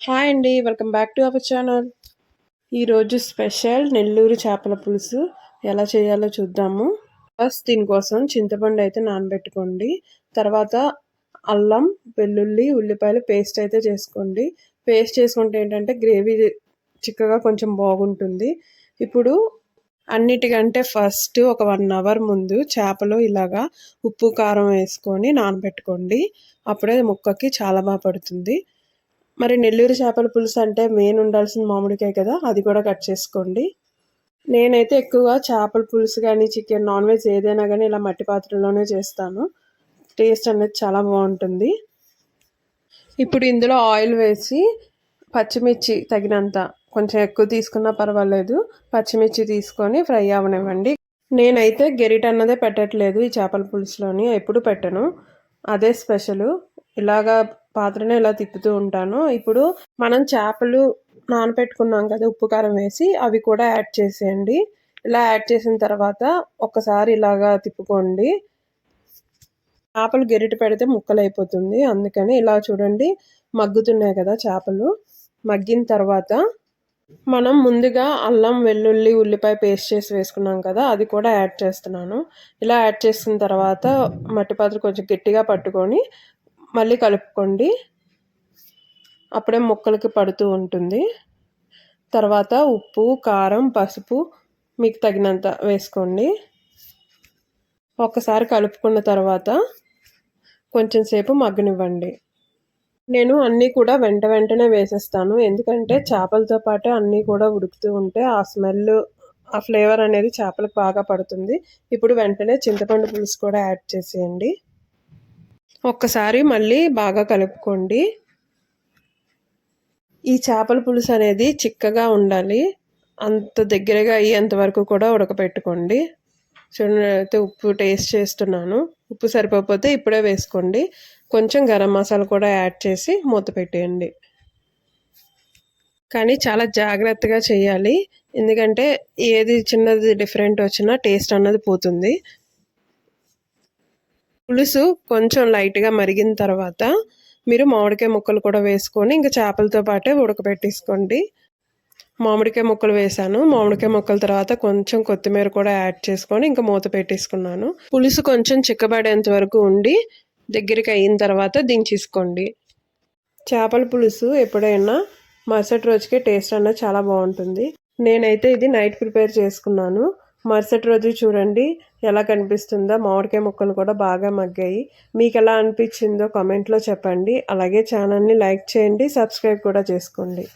Hi అండి welcome back to our channel. ఈరోజు special Nellore చేపల పులుసు ఎలా చేయాలో చూద్దాము. ఫస్ట్ దీనికోసం చింతపండు అయితే నానబెట్టుకోండి. తర్వాత అల్లం వెల్లుల్లి ఉల్లిపాయలు పేస్ట్ అయితే చేసుకోండి. పేస్ట్ చేసుకుంటే ఏంటంటే గ్రేవీ చిక్కగా కొంచెం బాగుంటుంది. ఇప్పుడు అన్నిటికంటే ఫస్ట్ ఒక వన్ అవర్ ముందు చేపలు ఇలాగా ఉప్పు కారం వేసుకొని నానబెట్టుకోండి. అప్పుడే ముక్కకి చాలా బాగా పడుతుంది. మరి నెల్లూరు చేపల పులుసు అంటే మెయిన్ ఉండాల్సిన మామిడికాయ కదా అది కూడా కట్ చేసుకోండి. నేనైతే ఎక్కువగా చేపల పులుసు కానీ చికెన్ నాన్ వెజ్ ఏదైనా కానీ ఇలా మట్టి పాత్రలోనే చేస్తాను. టేస్ట్ అనేది చాలా బాగుంటుంది. ఇప్పుడు ఇందులో ఆయిల్ వేసి పచ్చిమిర్చి తగినంత కొంచెం ఎక్కువ తీసుకున్నా పర్వాలేదు. పచ్చిమిర్చి తీసుకొని ఫ్రై అవనివ్వండి. నేనైతే గెరిట్ అన్నదే పెట్టట్లేదు ఈ చేపల పులుసులోని ఎప్పుడు పెట్టను. అదే స్పెషల్. ఇలాగా పాత్రను ఇలా తిప్పుతూ ఉంటాను. ఇప్పుడు మనం చేపలు నానపెట్టుకున్నాం కదా ఉప్పు కారం వేసి అవి కూడా యాడ్ చేసేయండి. ఇలా యాడ్ చేసిన తర్వాత ఒక్కసారి ఇలాగా తిప్పుకోండి. చేపలు గెరిట పెడితే ముక్కలు అయిపోతుంది అందుకని ఇలా చూడండి మగ్గుతున్నాయి కదా చేపలు. మగ్గిన తర్వాత మనం ముందుగా అల్లం వెల్లుల్లి ఉల్లిపాయ పేస్ట్ చేసి వేసుకున్నాం కదా అది కూడా యాడ్ చేస్తున్నాను. ఇలా యాడ్ చేసిన తర్వాత మట్టి పాత్ర కొంచెం గట్టిగా పట్టుకొని మళ్ళీ కలుపుకోండి. అప్పుడే ముక్కలకి పడుతూ ఉంటుంది. తర్వాత ఉప్పు కారం పసుపు మీకు తగినంత వేసుకోండి. ఒక్కసారి కలుపుకున్న తర్వాత కొంచెం సేపు మగ్గనివ్వండి. నేను అన్నీ కూడా వెంట వెంటనే వేసేస్తాను. ఎందుకంటే చేపలతో పాటే అన్నీ కూడా ఉడుకుతూ ఉంటే ఆ స్మెల్ ఆ ఫ్లేవర్ అనేది చేపలకు బాగా పడుతుంది. ఇప్పుడు వెంటనే చింతపండు పులుసు కూడా యాడ్ చేసేయండి. ఒక్కసారి మళ్ళీ బాగా కలుపుకోండి. ఈ చేపల పులుసు అనేది చిక్కగా ఉండాలి. అంత దగ్గరగా అయ్యేంత వరకు కూడా ఉడకపెట్టుకోండి. చూడండి అయితే ఉప్పు టేస్ట్ చేస్తున్నాను. ఉప్పు సరిపోతే ఇప్పుడే వేసుకోండి. కొంచెం గరం మసాలా కూడా యాడ్ చేసి మూత పెట్టేయండి. కానీ చాలా జాగ్రత్తగా చేయాలి. ఎందుకంటే ఏది చిన్నది డిఫరెంట్ వచ్చినా టేస్ట్ అన్నది పోతుంది. పులుసు కొంచెం లైట్గా మరిగిన తర్వాత మీరు మామిడికాయ ముక్కలు కూడా వేసుకొని ఇంకా చేపలతో పాటే ఉడకబెట్టేసుకోండి. మామిడికాయ ముక్కలు వేసాను. మామిడికాయ ముక్కల తర్వాత కొంచెం కొత్తిమీర కూడా యాడ్ చేసుకొని ఇంకా మూత పెట్టేసుకున్నాను. పులుసు కొంచెం చిక్కబడేంత వరకు ఉండి దగ్గరికి అయిన తర్వాత దించేసుకోండి. చేపల పులుసు ఎప్పుడైనా మరుసటి రోజుకే టేస్ట్ అన్న చాలా బాగుంటుంది. నేనైతే ఇది నైట్ ప్రిపేర్ చేసుకున్నాను. మరుసటి రోజు చూడండి ఎలా కనిపిస్తుందో. మామిడికాయ ముక్కలు కూడా బాగా మగ్గాయి. మీకు ఎలా అనిపించిందో కామెంట్లో చెప్పండి. అలాగే ఛానల్ని లైక్ చేయండి సబ్స్క్రైబ్ కూడా చేసుకోండి.